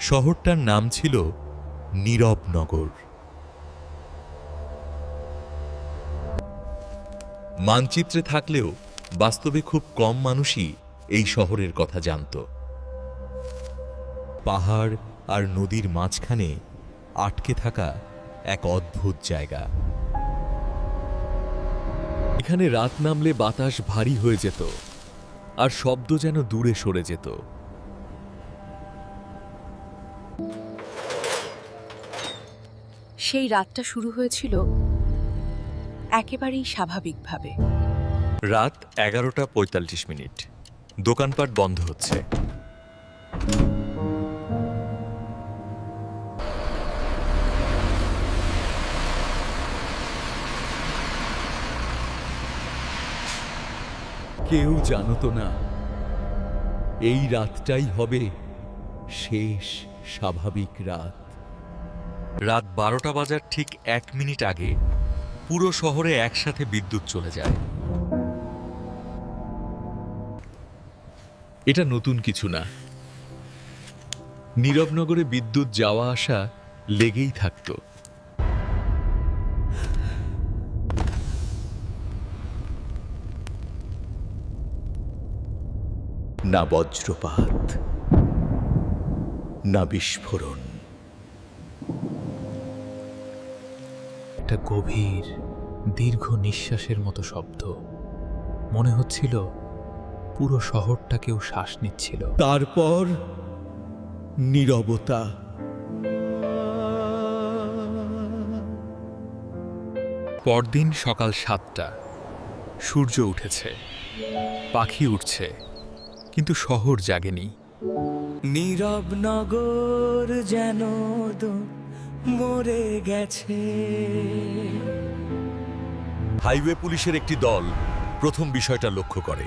শহরটার নাম ছিল নীরবনগর। মানচিত্রে থাকলেও বাস্তবে খুব কম মানুষই এই শহরের কথা জানত। পাহাড় আর নদীর মাঝখানে আটকে থাকা এক অদ্ভুত জায়গা। এখানে রাত নামলে বাতাস ভারী হয়ে যেত, আর শব্দ যেন দূরে সরে যেত। সেই রাতটা শুরু হয়েছিল একেবারেই স্বাভাবিকভাবে। রাত এগারোটা পঁয়তাল্লিশ মিনিট। দোকানপাট বন্ধ হচ্ছে। কেউ জানত না, এই রাতটাই হবে শেষ স্বাভাবিক রাত। রাত বারোটা বাজার ঠিক এক মিনিট আগে পুরো শহরে একসাথে বিদ্যুৎ চলে যায়। এটা নতুন কিছু না। নীরবনগরে বিদ্যুৎ যাওয়া আসা লেগেই থাকতো। না বজ্রপাত, না বিস্ফোরণ। একটা গভীর দীর্ঘ নিঃশ্বাসের মতো শব্দ। মনে হচ্ছিল পুরো শহরটা কেউ শ্বাস নিচ্ছিল। তারপর নীরবতা। পরদিন সকাল সাতটা। সূর্য উঠেছে। পাখি উঠছে কিন্তু শহর জাগেনি। নীরব নগর যেন মরে গেছে। হাইওয়ে পুলিশের একটি দল প্রথম বিষয়টা লক্ষ্য করে।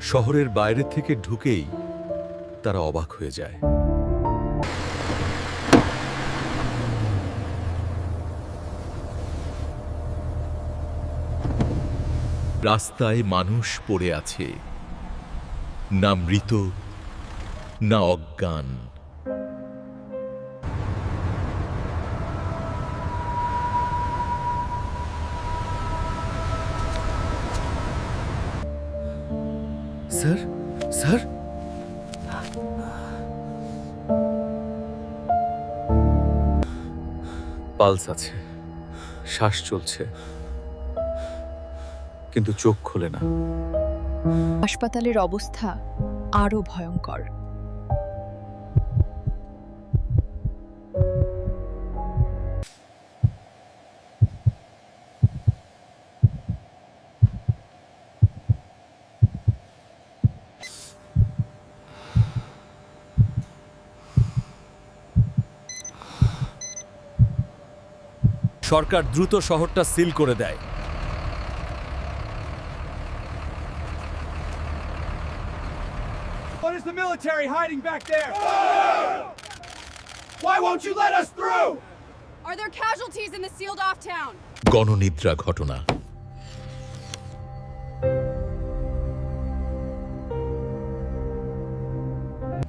শহরের বাইরে থেকে ঢুকেই তারা অবাক হয়ে যায়। রাস্তায় মানুষ পড়ে আছে। না মৃত না অজ্ঞান। Sir sir. পালস আছে শ্বাস চলছে। কিন্তু চোখ খোলে না। হাসপাতালের অবস্থা আরও ভয়ঙ্কর। সরকার দ্রুত শহরটা সিল করে দেয়। The military hiding back there? Why won't you let us through? Are there casualties in the sealed off town? গণনিদ্রা ঘটনা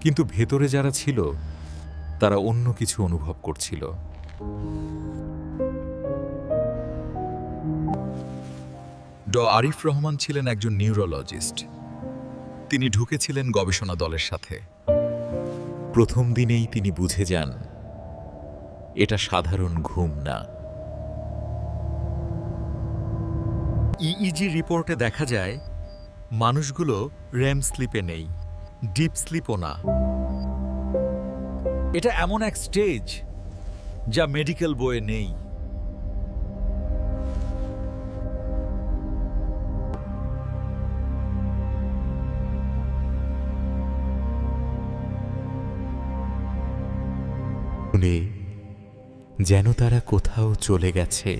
কিন্তু ভেতরে যারা ছিল তারা অন্য কিছু অনুভব করছিল ড আরিফ রহমান ছিলেন একজন নিউরোলজিস্ট তিনি ঢুকেছিলেন গবেষণা দলের সাথে। প্রথম দিনেই তিনি বুঝে যান, এটা সাধারণ ঘুম না। ইইজি রিপোর্টে দেখা যায়, মানুষগুলো র্যাম স্লিপে নেই, ডিপ স্লিপও না। এটা এমন এক স্টেজ যা মেডিকেল বইয়ে নেই। শুনে যেন তারা কোথাও চলে গেছে।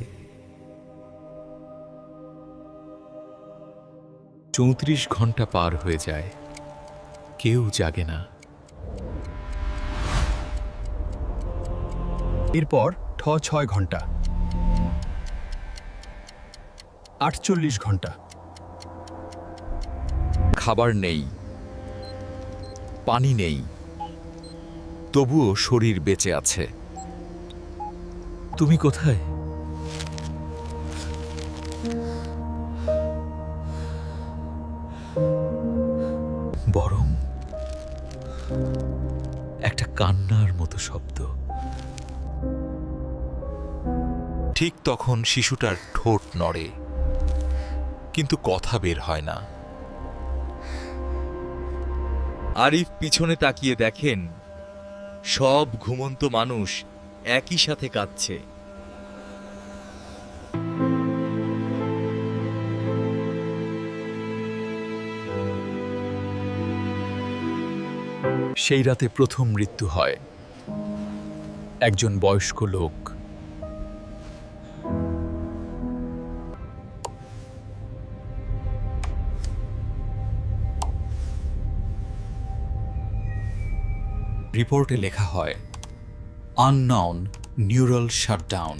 চৌত্রিশ ঘণ্টা পার হয়ে যায়। কেউ জাগে না। এরপর ঠ ছয় ঘণ্টা আটচল্লিশ ঘণ্টা খাবার নেই। পানি নেই। তবুও শরীর বেঁচে আছে। তুমি কোথায়? বরং একটা কান্নার মতো শব্দ। ঠিক তখন শিশুটার ঠোঁট নড়ে কিন্তু কথা বের হয় না। আরিফ পিছনে তাকিয়ে দেখেন সব ঘুমন্ত মানুষ একই সাথে কাঁদছে। সেই রাতে প্রথম মৃত্যু হয়। একজন বয়স্ক লোক রিপোর্টে লেখা হয় আননাউন নিউরাল শাটডাউন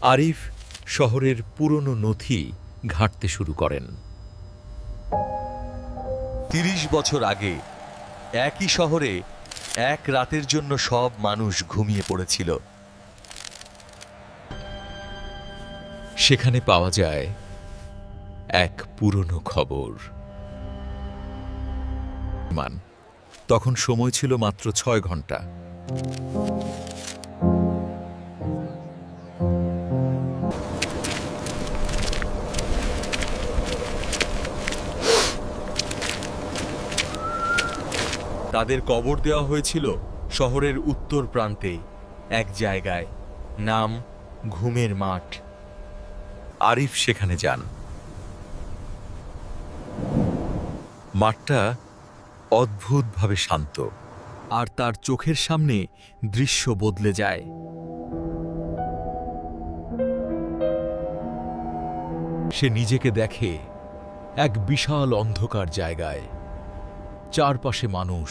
আরিফ শহরের পুরনো নথি ঘাঁটতে শুরু করেন। তিরিশ বছর আগে একই শহরে এক রাতের জন্য সব মানুষ ঘুমিয়ে পড়েছিল। সেখানে পাওয়া যায় এক পুরনো খবর। মান তখন সময় ছিল মাত্র ছয় ঘণ্টা। তাদের কবর দেওয়া হয়েছিল শহরের উত্তর প্রান্তে, এক জায়গায়, নাম ঘুমের মাঠ। আরিফ সেখানে যান। মাঠটা অদ্ভুতভাবে শান্ত, আর তার চোখের সামনে দৃশ্য বদলে যায়। সে নিজেকে দেখে এক বিশাল অন্ধকার জায়গায়। চারপাশে মানুষ,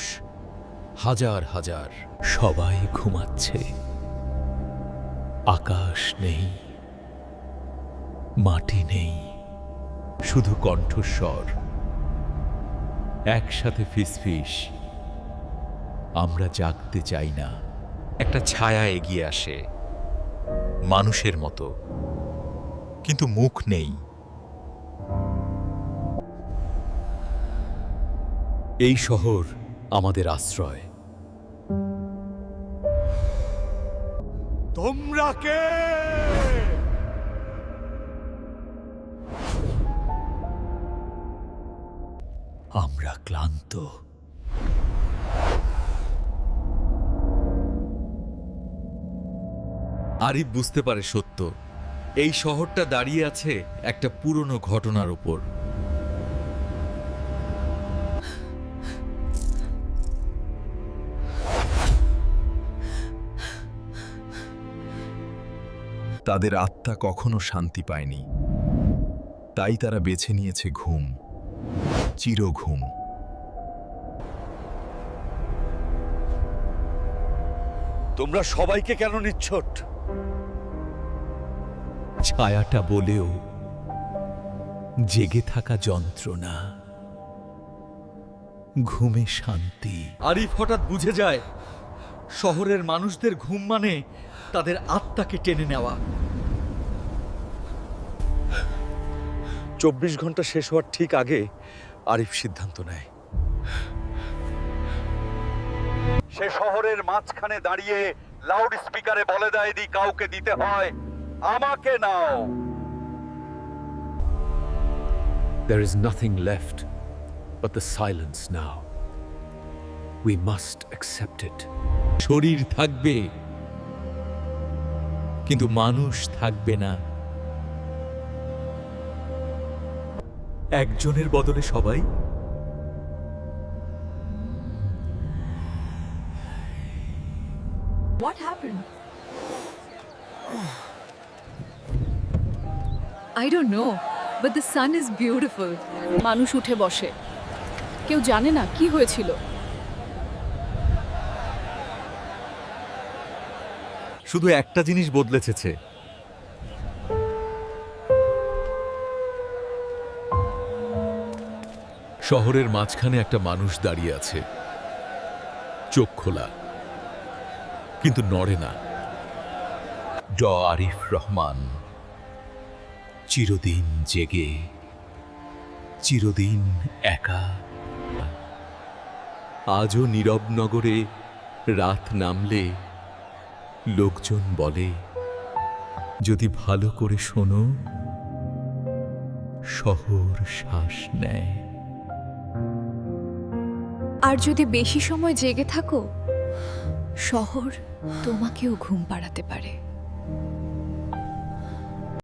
হাজার হাজার, সবাই ঘুমাচ্ছে। আকাশ নেই, মাটি নেই, শুধু কণ্ঠস্বর। একসাথে ফিসফিস। আমরা জাগতে চাই না। একটা ছায়া এগিয়ে আসে। মানুষের মতো। কিন্তু মুখ নেই। এই শহর আমাদের আশ্রয়। তোমরা কে? আমরা ক্লান্ত। আরিফ বুঝতে পারে সত্য, এই শহরটা দাঁড়িয়ে আছে একটা পুরনো ঘটনার উপর। তাদের আত্মা কখনো শান্তি পায়নি। তাই তারা বেছে নিয়েছে ঘুম। চিরঘুম। তোমরা সবাইকে কেন নিচ্ছট? ছায়াটা বলেও জেগে থাকা যন্ত্রণা ঘুমে শান্তি। আরিফ হঠাৎ বুঝে যায় শহরের মানুষদের ঘুম মানে তাদের আত্মাকে টেনে নেওয়া। চব্বিশ ঘণ্টা শেষ হওয়ার ঠিক আগে আরিফ সিদ্ধান্ত নেয় সে শহরের মাঝখানে দাঁড়িয়ে লাউড স্পিকারে বলে দেয় দি কাউকে দিতে হয় আমাকে নাও There is nothing left but the silence now. We must accept it. শরীর থাকবে কিন্তু মানুষ থাকবে না একজনের বদলে সবাই What happened? I don't know, but the sun is beautiful. মানুষ উঠে বসে কেউ জানে না কি হয়েছিল শুধু একটা জিনিস বদলেছে শহরের মাঝখানে একটা মানুষ দাঁড়িয়ে আছে। চোখ খোলা। কিন্তু নড়ে না। ড আরিফ রহমান। চিরদিন জেগে। চিরদিন একা। আজও নীরব নগরে রাত নামলে, লোকজন বলে, যদি ভালো করে শোনো, শহর শ্বাস নেয়। আর যদি বেশি সময় জেগে থাকো শহর তোমাকেও ঘুম পাড়াতে পারে।